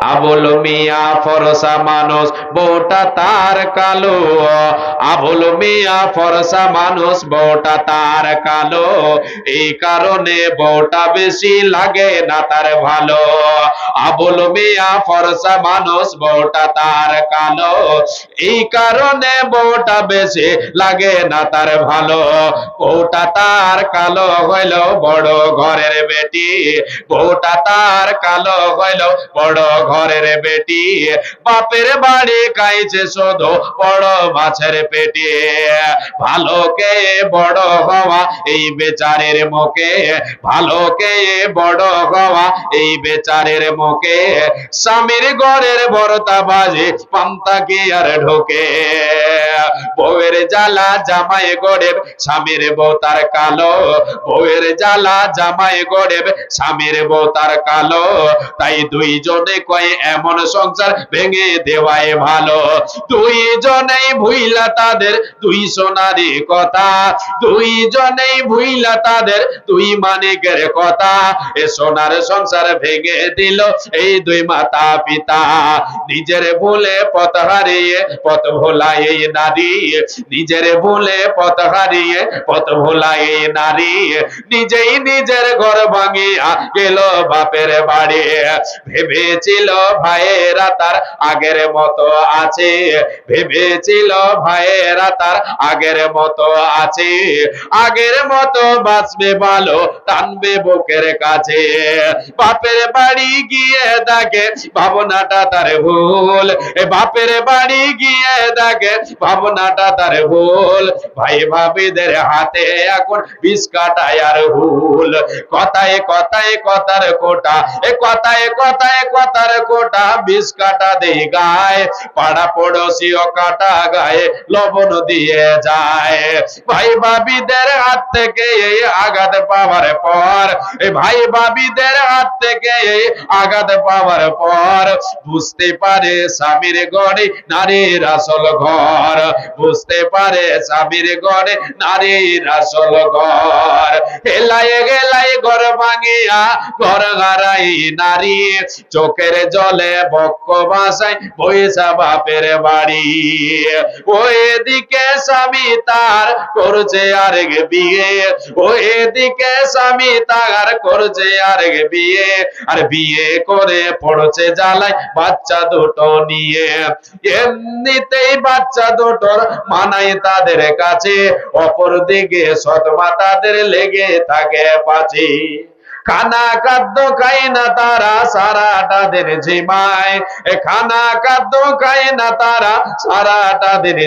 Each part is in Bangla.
আবুল মিয়া ফরসা মানুষ, বউটা তার কালো। আবুল মিয়া ফরসা মানুষ, বউটা তার কালো। এই কারণে বউটা বেশি লাগে না তার ভালো। আবুল মিয়া ফরসা মানুষ, বউটা তার কালো। এই কারণে বউটা বেশি লাগে না তার ভালো। বউটা তার কালো হইল বড় ঘরের বেটি। বউটা তার কালো হইল বড় ঘরের বেটি বাপের বাড়ি খাইছে শুধু বড় মাছের পেটে ভালো কে বড় হওয়া এই বেচারের মুখে? ভালো কে বড় হওয়া এই বেচারের মুখে? স্বামীর ঘরের বড়তা বাজে পান্তা কি আর ঢোকে? বউয়ের জ্বালা জামাই গড়েব, স্বামীর বউ তার কালো। বউয়ের জ্বালা জামাই গড়েব, স্বামীর বউ তার কালো। তাই দুইজনে কয় এমন সংসার ভেঙে ভালো। দুইজনেই ভুইলা তাদের দুই সোনারি কথা। দুইজনেই ভুইলা তাদের দুই মানিকের কথা। এ সোনার সংসার ভেঙে দিল এই দুই মাতা পিতা। নিজের ভুলে পথ হারিয়ে পথ ভোলা এই নারী। নিজের ভুলে পথ হারিয়ে পথ ভোলা এই নারী। নিজেই নিজের ঘর ভাঙিয়া গেল বাপের বাড়ি। ভেবেছিল ভাইয়েরা তার আগের মতো আছে। ভেবেছিল ভাইয়েরা তার আগের মতো আছে। আগের মতো বাঁচবে ভালো টানবে বুকের কাছে। বাপের বাড়ি গিয়ে দেখে ভাবনাটা তার ভুল। বাপের বাড়ি গিয়ে দেখে ভাবনাটা তার ভুল। ভাই ভাবিদের হাতে এখন বিষ কাটায় আর হুল কথায় কথায় কথার কোটা কথায় কথায় কথার কোটা বিষ কাটা দেই গায়, পাড়া পড়োশিও কাটা গায়ে লবণ দিয়ে যায়। ভাই ভাবিদের হাত থেকে এই আঘাত পাওয়ার পর, এই ভাই ভাবিদের হাত থেকে এই আঘাত পাওয়ার পর, বুঝতে পারে স্বামীর গড়ে নারীর আসল ঘর। বুঝতে পারে স্বামীর গড়ে নারীর আসল ঘর। হেলাই গেলাই ঘর ভাঙিয়া ঘর হারাই নারী, চোখের জলে বক্ক বাসায় বইসা বাপের বাড়ি। ওই দিকে স্বামী তার করছে আরেক বিয়ে। ওই দিকে স্বামী তার করছে আরেক বিয়ে। আর বিয়ে করে পড়ছে জ্বালায় বাচ্চা দুটো নিয়ে। এমনিতেই বাচ্চা দুটোর মানাই তাদের কাছে। অপর দিকে সৎমা তাদের লেগে থাকে পাছে খানা খাদ্য খায় না তারা সারাটা দিন ঝিমায় খানা খাদ্য খায় না তারা সারাটা দিন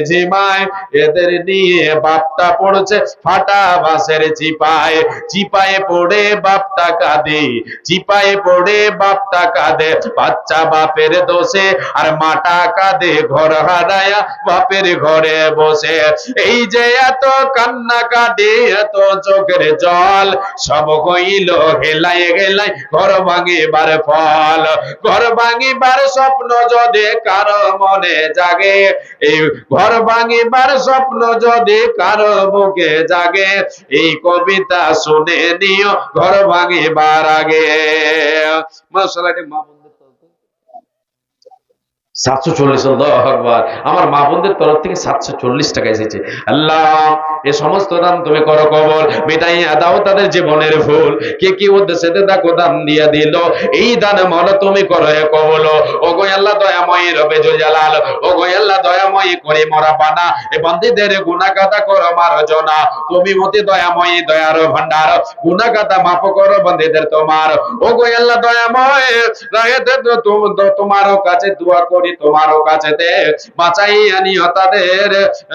এদের নিয়ে বাপটা পড়ছে ফাটা বাসের চিপায়। চিপায় পড়ে বাপটা কাঁদে, চিপায় পড়ে বাপটা কাঁদে। বাচ্চা বাপের দোষে আর মাটা কাঁদে, ঘর হারায়া বাপের ঘরে বসে। এই যে এত কান্না কাঁদে এত চোখের জল, সব হইল হেলাই গেলাই, ঘর ভাঙিবার ফল ঘর ভাঙিবার স্বপ্ন যদি কারও মনে জাগে, এই ঘর ভাঙিবার স্বপ্ন যদি কারও মুখে জাগে, এই কবিতা শুনে নিও, ঘর ভাঙিবার আগে মশলাটি মা। সাতশো চল্লিশ আমার মা বোনদের তরফ থেকে সাতশো চল্লিশ টাকা এসেছে। আল্লাহ, এ সমস্ত দান তুমি করো কবল। মেটাইয়া দাও তাদের জীবনের ভুল কে কি উদ্দেশ্যে দেখো দান দিয়া দিল? এই দান মল তুমি করো এ কবল। ও গো আল্লাহ দয়াময়ী রবে জালাল। ও গো আল্লাহ দয়াময়ী করে মরা পানা এ বন্দীদের কাটা করো মার জনা। তুমি মতি দয়াময়ী, দয়ার ভান্ডার কাটা মাফ করো বন্দীদের তোমার। ও গো আল্লাহ দয়াময় রাহেতে তো তুম- কাছে দোয়া করি তোমারও কাছে বাঁচাইয়া নিও তাদের।